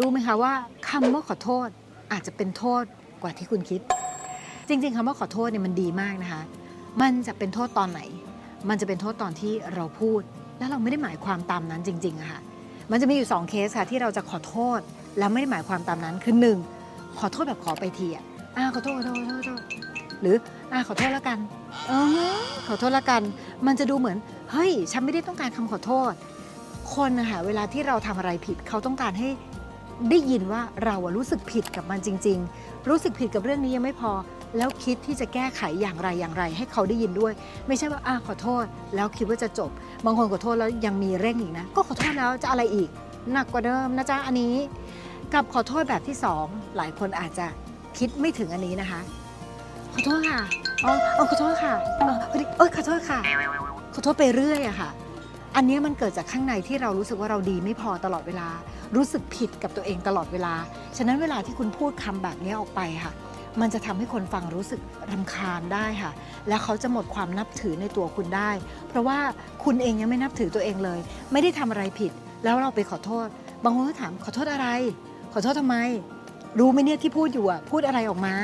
รู้ไหมคะว่าคำว่าขอโทษอาจจะเป็นโทษกว่าที่คุณคิด จริง ๆคำว่าขอโทษเนี่ยมันดีมากนะคะ มันจะเป็นโทษตอนไหน มันจะเป็นโทษตอนที่เราพูด แล้วเราไม่ได้หมายความตามนั้นจริงๆอะค่ะมันจะมีอยู่สองเคสค่ะที่เราจะขอโทษแล้วไม่ได้หมายความตามนั้นคือหนึ่งขอโทษแบบขอไปทีอะอ่าขอโทษขอโทษขอโทษหรืออ่าขอโทษแล้วกันเออขอโทษแล้วกัน มันจะดูเหมือนเฮ้ยฉันไม่ได้ต้องการคำขอโทษ คนนะคะเวลาที่เราทำอะไรผิดเขาต้องการให้ ได้ยินว่าเราอะรู้สึกผิดกับมันจริง ๆ รู้สึกผิดกับเรื่องนี้ยังไม่พอ แล้วคิดที่จะแก้ไขอย่างไรอย่างไร ให้เขาได้ยินด้วย ไม่ใช่ว่าอ่าขอโทษ แล้วคิดว่าจะจบ บางคนขอโทษแล้วยังมีเร่งอีกนะ ก็ขอโทษแล้วจะอะไรอีก หนักกว่าเดิมนะจ๊ะอันนี้ กับขอโทษแบบที่สองหลายคนอาจจะคิดไม่ถึงอันนี้นะคะ ขอโทษค่ะอ๋ออ๋อขอโทษค่ะอ๋อพอดีเอ้ยขอโทษค่ะ ขอโทษไปเรื่อยอะค่ะ อันนี้มันเกิดจากข้างในที่เรารู้สึกว่าเราดีไม่พอตลอดเวลา รู้สึกผิดกับตัวเองตลอดเวลา ฉะนั้นเวลาที่คุณพูดคำแบบนี้ออกไปค่ะ มันจะทำให้คนฟังรู้สึกรำคาญได้ค่ะ แล้วเขาจะหมดความนับถือในตัวคุณได้ เพราะว่าคุณเองยังไม่นับถือตัวเองเลย ไม่ได้ทำอะไรผิด แล้วเราไปขอโทษ บางคนก็ถามขอโทษอะไร ขอโทษทำไม รู้ไหมเนี่ยที่พูดอยู่อะพูดอะไรออกมา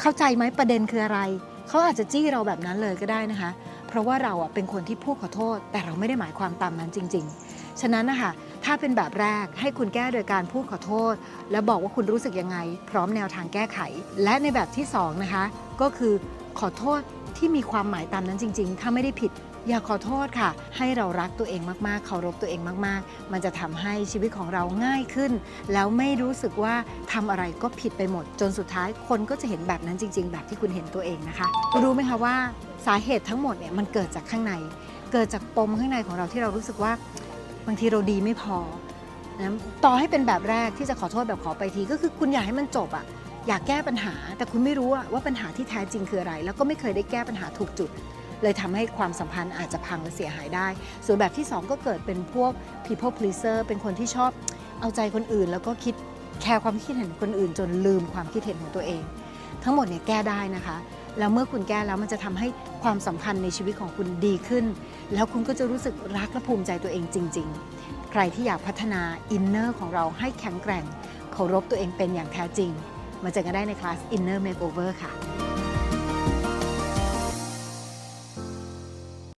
เข้าใจไหมประเด็นคืออะไร เขาอาจจะจี้เราแบบนั้นเลยก็ได้นะคะ เพราะว่าเราเป็นคนที่พูดขอโทษ แต่เราไม่ได้หมายความตามนั้นจริง ๆ ฉะนั้นนะคะถ้าเป็นแบบแรกให้คุณแก้โดยการพูดขอโทษ และบอกว่าคุณรู้สึกยังไง พร้อมแนวทางแก้ไข และในแบบที่สองนะคะก็คือขอโทษที่มีความหมายตามนั้นจริง ๆ ถ้าไม่ได้ผิด อย่าขอโทษค่ะ ให้เรารักตัวเองมากๆ เคารพตัวเองมาก ๆ มันจะทำให้ชีวิตของเราง่ายขึ้น แล้วไม่รู้สึกว่าทำอะไรก็ผิดไปหมด จนสุดท้ายคนก็จะเห็นแบบนั้นจริง ๆ แบบที่คุณเห็นตัวเองนะคะ รู้ไหมคะว่าสาเหตุทั้งหมดเนี่ยมันเกิดจากข้างใน เกิดจากปมข้างในของเราที่เรารู้สึกว่าบางทีเราดีไม่พอนะต่อให้เป็นแบบแรกที่จะขอโทษแบบขอไปที ก็คือคุณอยากให้มันจบอะอยากแก้ปัญหา แต่คุณไม่รู้อะว่าปัญหาที่แท้จริงคืออะไร แล้วก็ไม่เคยได้แก้ปัญหาถูกจุด เลยทำให้ความสัมพันธ์อาจจะพังและเสียหายได้ ส่วนแบบที่ 2 ก็เกิดเป็นพวก people pleaser เป็นคนที่ชอบเอาใจคนอื่น แล้วก็คิดแคร์ความคิดเห็นคนอื่น จนลืมความคิดเห็นของตัวเอง ทั้งหมดเนี่ยแก้ได้นะคะแล้วเมื่อคุณแก้แล้วมันจะทำให้ความสัมพันธ์ในชีวิตของคุณดีขึ้น แล้วคุณก็จะรู้สึกรักและภูมิใจตัวเองจริง ๆ ใครที่อยากพัฒนาอินเนอร์ของเราให้แข็งแกร่งเคารพตัวเองเป็นอย่างแท้จริง มาเจอกันได้ในคลาส Inner Makeover ค่ะ